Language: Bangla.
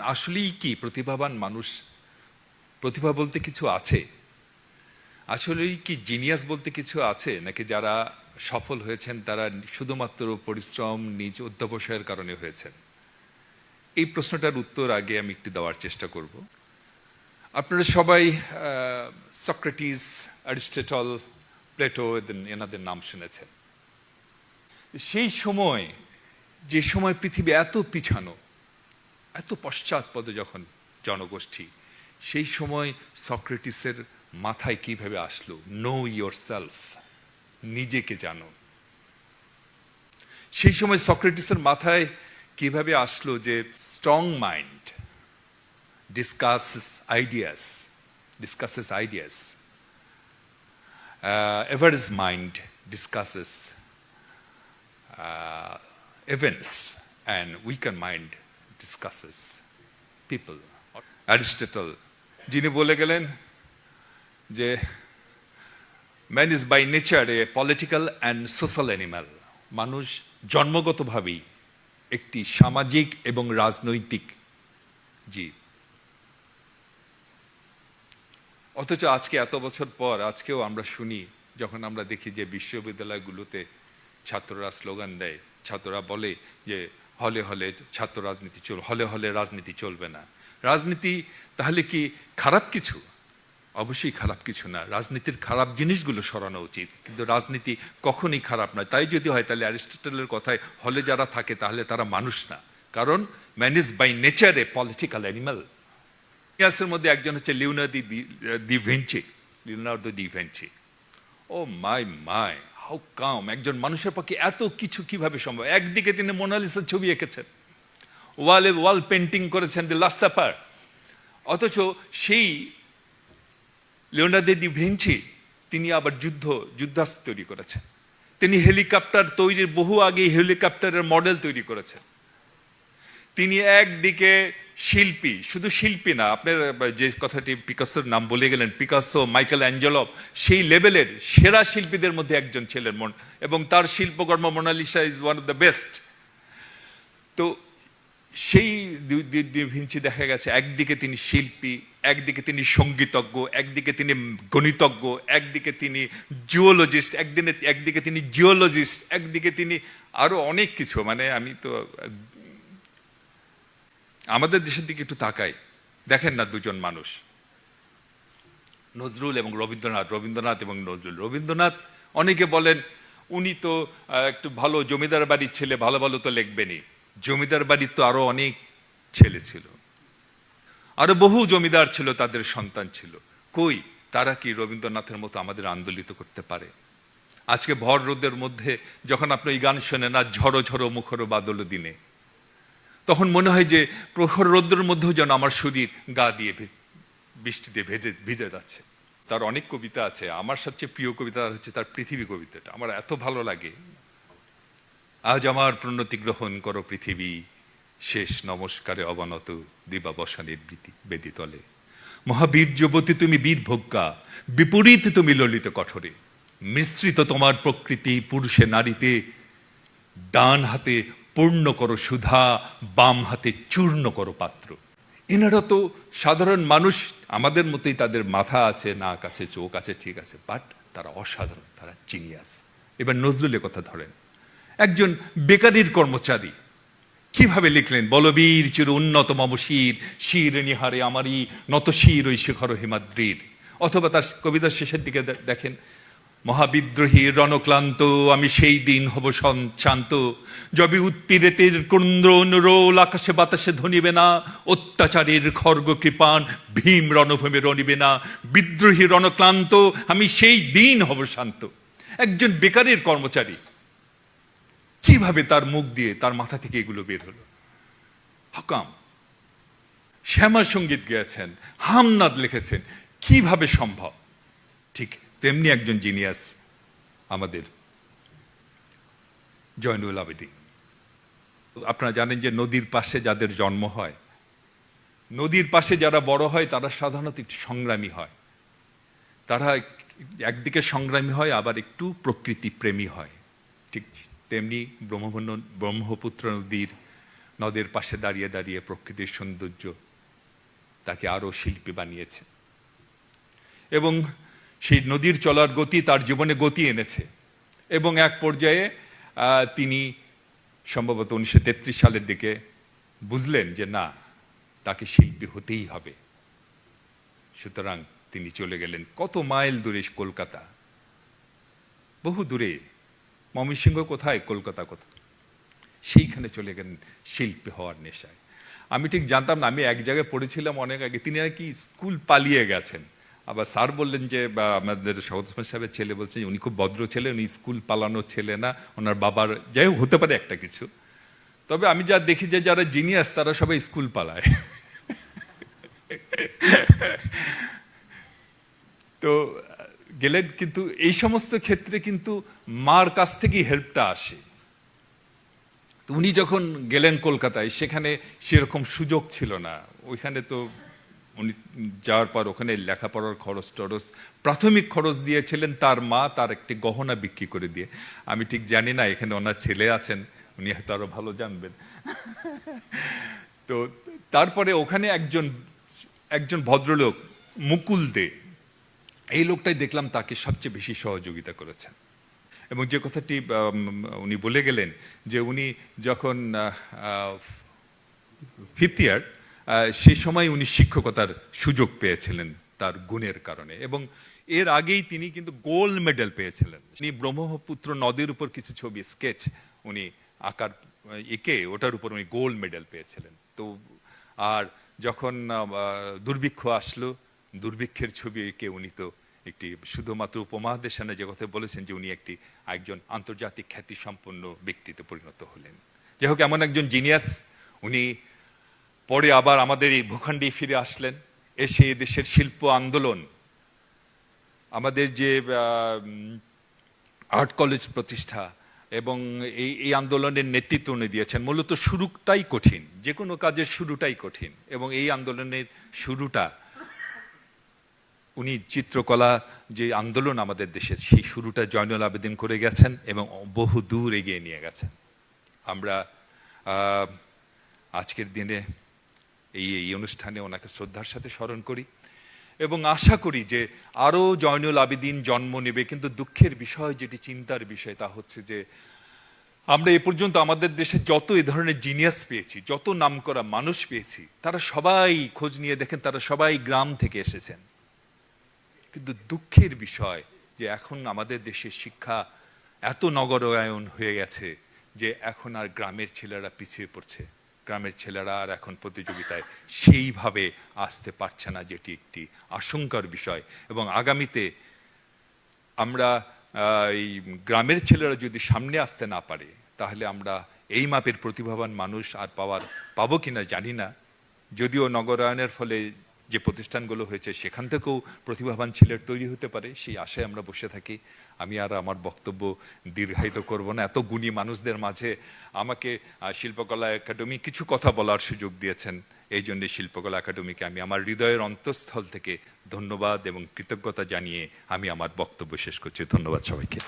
আসলেই কি প্রতিভাবান মানুষ? প্রতিভা বলতে কিছু আছে? আসলেই কি জিনিয়াস বলতে কিছু আছে? নাকি যারা সফল হয়েছেন, তারা শুধুমাত্র পরিশ্রম, নিজ অধ্যবসায়ের কারণে হয়েছেন? এই প্রশ্নটার উত্তর আগে আমি একটু দেওয়ার চেষ্টা করব। আপনারা সবাই সক্রেটিস, অ্যারিস্টেটল, প্লেটো এনাদের নাম শুনেছেন। সেই সময়, যে সময় পৃথিবী এত পিছানো এত পশ্চাৎপদ যখন জনগোষ্ঠী, সেই সময় সক্রেটিসের মাথায় কীভাবে আসলো? নো ইয়োর সেলফ নিজেকে জানো। সেই সময় সক্রেটিসের মাথায় কীভাবে আসলো যে strong mind discusses ideas discusses ideas average mind discusses events and weaker mind discusses people. Aristotle যিনি বলে গেলেন যে man is by nature a political and social animal মানুষ জন্মগতভাবেই একটি সামাজিক এবং রাজনৈতিক জীব. অথচ আজকে এত বছর পর আজকেও আমরা শুনি, যখন আমরা দেখি যে বিশ্ববিদ্যালয়গুলোতে ছাত্ররা স্লোগান দেয়, ছাত্ররা বলে যে হলে হলে ছাত্র রাজনীতি চল, হলে হলে রাজনীতি চলবে না। রাজনীতি তাহলে কি খারাপ কিছু? অবশ্যই খারাপ কিছু না। রাজনীতির খারাপ জিনিসগুলো সরানো উচিত। কিন্তু রাজনীতি কখনই খারাপ নয়। তাই যদি হয় তাহলে অ্যারিস্টটলের কথায় হলে যারা থাকে তাহলে তারা মানুষ না। কারণ man is by nature a political animal ইতিহাসের মধ্যে একজন হচ্ছে লিওনার্দি দি ভেঞ্চি, Leonardo the ভেঞ্চি। O my my. How come একজন মানুষের পক্ষে এত কিছু কীভাবে সম্ভব? একদিকে তিনি মোনালিসার ছবি এঁকেছেন। ওয়ালে ওয়াল পেন্টিং করেছেন দি লাস্ট সাপার। অথচ সেই লিওনার্দো দি ভেঞ্চি, তিনি আবার যুদ্ধ, যুদ্ধাস্ত্র তৈরি করেছেন। তিনি হেলিকপ্টার তৈরির বহু আগে হেলিকপ্টারের মডেল তৈরি করেছেন। তিনি একদিকে শিল্পী, শুধু শিল্পী না, আপনার যে কথাটি পিকাসোর নাম বলে গেলেন, পিকাসো মাইকেল অ্যাঞ্জেলভ সেই লেভেলের সেরা শিল্পীদের মধ্যে একজন ছিলেন মন, এবং তার শিল্পকর্ম Mona Lisa is one of the best. তো সেই ভিঞ্চি দেখা গেছে, একদিকে তিনি শিল্পী, একদিকে তিনি সঙ্গীতজ্ঞ, একদিকে তিনি গণিতজ্ঞ, একদিকে তিনি জিওলজিস্ট, একদিনে, একদিকে তিনি জিওলজিস্ট, একদিকে তিনি আরও অনেক কিছু মানে আমি তো আমাদের দেশের দিকে একটু তাকাই। দেখেন না দুজন মানুষ। নজরুল এবং রবীন্দ্রনাথ রবীন্দ্রনাথ এবং নজরুল। রবীন্দ্রনাথ অনেকে বলেন, উনি তো একটু ভালো জমিদার বাড়ির ছেলে, ভালো ভালো তো লিখবেনই। জমিদার বাড়ির তো আরও অনেক ছেলে ছিল। আরও বহু জমিদার ছিল, তাদের সন্তান ছিল। কই? তারা কি রবীন্দ্রনাথের মতো আমাদের আন্দোলিত করতে পারে? আজকে ভর রোদের মধ্যে যখন আপনি এই গান শোনেন, আর ঝড়ো ঝড়ো মুখর বাদল দিনে তখন মনে হয় যে প্রখর রৌদ্রের মধ্যেও যেন আমার শরীর গা দিয়ে বৃষ্টিতে ভেজে ভিজে যাচ্ছে। তার অনেক কবিতা আছে। আমার সবচেয়ে প্রিয় কবিতা হচ্ছে তার পৃথিবী কবিতাটা। আমার এত ভালো লাগে। আজ আমার প্রণতি গ্রহণ করো পৃথিবী। শেষ নমস্কারে অবনত দিবাবসানের বিধি- বেদিতলে। মহাবীর্যবতী তুমি বীর ভোগ্যা বিপরীত তুমি ললিত কঠোরে। মিশ্রিত তোমার প্রকৃতি পুরুষে নারীতে। ডান হাতে পূর্ণ করো সুধা, বাম হাতে চূর্ণ করো পাত্র। এনারা তো সাধারণ মানুষ, আমাদের মতোই তাদের মাথা আছে, নাক আছে, চোখ আছে, ঠিক আছে বাট তারা অসাধারণ, তারা জিনিয়াস এবার নজরুলের কথা ধরেন। একজন বেকারির কর্মচারী, কীভাবে লিখলেন বলবীর চির উন্নত মম শির শির নিহারে আমারই নত শির ওই শিখর হিমাদ্রির। অথবা তার কবিতার শেষের দিকে দেখেন মহাবিদ্রোহী রণক্লান্ত, আমি সেই দিন হব শান্ত। যবে উৎপীড়িতের কুন্দ্রন রোল, আকাশে বাতাসে ধনিবে না। অত্যাচারের খর্গ কৃপান ভীম রণভূমে রণিবে না। বিদ্রোহী রণক্লান্ত, আমি সেই দিন হব শান্ত। একজন বেকারের কর্মচারী, কীভাবে তার মুখ দিয়ে তার মাথা থেকে এগুলো বের হলো? হকাম। শ্যামা সংগীত গেয়েছেন, হামনাদ লিখেছেন, কীভাবে সম্ভব? ঠিক তেমনি একজন জিনিয়াস আমাদের জয়নুল আবেদিন আপনারা জানেন যে নদীর পাশে যাদের জন্ম হয়, নদীর পাশে যারা বড় হয়, তারা সাধারণত একটু সংগ্রামী হয়। তারা একদিকে সংগ্রামী হয়, আবার একটু প্রকৃতি প্রেমী হয়। ঠিক তেমনি ব্রহ্মপুত্র ব্রহ্মপুত্র নদীর নদের পাশে দাঁড়িয়ে দাঁড়িয়ে প্রকৃতির সৌন্দর্য তাকে আরও শিল্পী বানিয়েছে। এবং সেই নদীর চলার গতি তার জীবনে গতি এনেছে। এবং এক পর্যায়ে তিনি সম্ভবত উনিশশো তেত্রিশ সালের দিকে বুঝলেন যে না, তাকে শিল্পী হতেই হবে। সুতরাং তিনি চলে গেলেন কত মাইল দূরে কলকাতা। বহু দূরে, ময়মনসিংহ কোথায়, কলকাতা কোথায়? সেইখানে চলে গেলেন শিল্পী হওয়ার নেশায়। আমি ঠিক জানতাম না, আমি এক জায়গায় পড়েছিলাম অনেক আগে, তিনি নাকি স্কুল পালিয়ে গেছেন। আবার স্যার বললেন যে আমাদের সৌদ সাহেবের ছেলে বলছেন উনি খুব ভদ্র ছেলে, উনি স্কুল পালানোর ছেলে না, ওনার বাবার, যাই হতে পারে একটা কিছু। তবে আমি যা দেখি যে, যারা জিনিয়াস তারা সবাই স্কুল পালায়। তো, গেলেন কিন্তু, এই সমস্ত ক্ষেত্রে কিন্তু মার কাছ থেকেই হেল্পটা আসে। উনি যখন গেলেন কলকাতায়, সেখানে সেরকম সুযোগ ছিল না। ওইখানে তো উনি যাওয়ার পর ওখানে লেখাপড়ার খরচ টরচ, প্রাথমিক খরচ দিয়েছিলেন, তার মা তার একটি গহনা বিক্রি করে দিয়ে। আমি ঠিক জানি না, এখানে ওনার ছেলে আছেন, উনি হয়তো আরও ভালো জানবেন। তো তারপরে ওখানে একজন একজন ভদ্রলোক মুকুল দে, এই লোকটাই দেখলাম তাকে সবচেয়ে বেশি সহযোগিতা করেছেন। এবং যে কথাটি উনি বলে গেলেন যে উনি যখন ফিফথ ইয়ার সেই সময় উনি শিক্ষকতার সুযোগ পেয়েছিলেন তার গুণের কারণে। এবং এর আগেই তিনি কিন্তু গোল্ড মেডেল পেয়েছিলেন। তিনি ব্রহ্মপুত্র নদীর উপর কিছু ছবি, স্কেচ উনি আঁকার এঁকে ওটার উপর উনি গোল্ড মেডেল পেয়েছিলেন। তো, আর যখন দুর্ভিক্ষ আসলো, দুর্ভিক্ষের ছবি এঁকে উনি তো একটি শুধুমাত্র উপমহাদেশ না যে কথা বলেছেন যে উনি একটি, একজন আন্তর্জাতিক খ্যাতি সম্পন্ন ব্যক্তিতে পরিণত হলেন। যাই হোক, এমন একজন জিনিয়াস উনি পরে আবার আমাদের এই ভূখণ্ডে ফিরে আসলেন, এসে দেশের শিল্প আন্দোলন, আমাদের যে আর্ট কলেজ প্রতিষ্ঠা এবং এই এই আন্দোলনের নেতৃত্ব উনি দিয়েছেন, মূলত শুরুটাই কঠিন, যে কোনো কাজের শুরুটাই কঠিন এবং এই আন্দোলনের শুরুটা, উনি চিত্রকলা যে আন্দোলন আমাদের দেশে, সেই শুরুটা জয়নুল আবেদিন করে গেছেন এবং বহু দূর এগিয়ে নিয়ে গেছেন। আমরা আজকের দিনে এই এই অনুষ্ঠানে ওনাকে শ্রদ্ধার সাথে স্মরণ করি এবং আশা করি যে আরও জয়নুল আবেদিন জন্ম নেবে, কিন্তু দুঃখের বিষয় যেটি, চিন্তার বিষয় তা হচ্ছে যে আমরা এ পর্যন্ত আমাদের দেশে যত এ ধরনের জিনিয়াস পেয়েছি, যত নামকরা মানুষ পেয়েছি, তারা সবাই খোঁজ নিয়ে দেখেন, তারা সবাই গ্রাম থেকে এসেছেন। কিন্তু দুঃখের বিষয় যে এখন আমাদের দেশের শিক্ষা এত নগরায়ন হয়ে গেছে যে এখন আর গ্রামের ছেলেরা পিছিয়ে পড়ছে। গ্রামের ছেলেরা আর এখন প্রতিযোগিতায় সেইভাবে আসতে পারছে না, যেটি একটি আশঙ্কার বিষয়। এবং আগামীতে আমরা এই গ্রামের ছেলেরা যদি সামনে আসতে না পারে, তাহলে আমরা এই মাপের প্রতিভাবান মানুষ আর পাওয়ার পাবো কিনা জানি না। যদিও নগরায়নের ফলে যে প্রতিষ্ঠানগুলো হয়েছে, সেখান থেকেও প্রতিভাবান ছেলের তৈরি হতে পারে, সেই আশায় আমরা বসে থাকি। আমি আর আমার বক্তব্য দীর্ঘায়িত করব না। এত গুণী মানুষদের মাঝে আমাকে শিল্পকলা একাডেমি কিছু কথা বলার সুযোগ দিয়েছেন। এই জন্যে শিল্পকলা একাডেমিকে আমি আমার হৃদয়ের অন্তঃস্থল থেকে ধন্যবাদ এবং কৃতজ্ঞতা জানিয়ে আমি আমার বক্তব্য শেষ করছি। ধন্যবাদ সবাইকে।